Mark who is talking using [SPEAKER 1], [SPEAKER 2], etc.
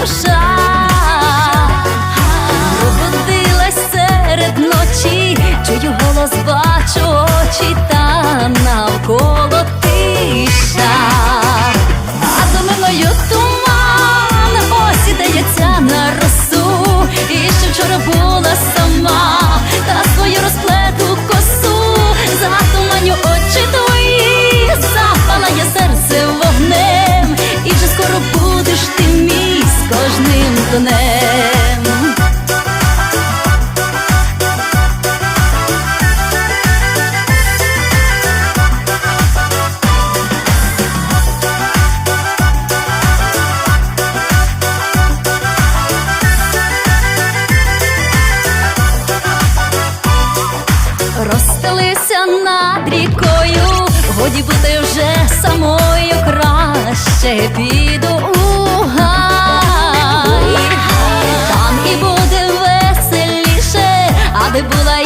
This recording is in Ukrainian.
[SPEAKER 1] душа пробудилась серед ночі, чую голос. вогнем. Розстелився над рікою, воді буде вже самою краще. Kaldı bulay.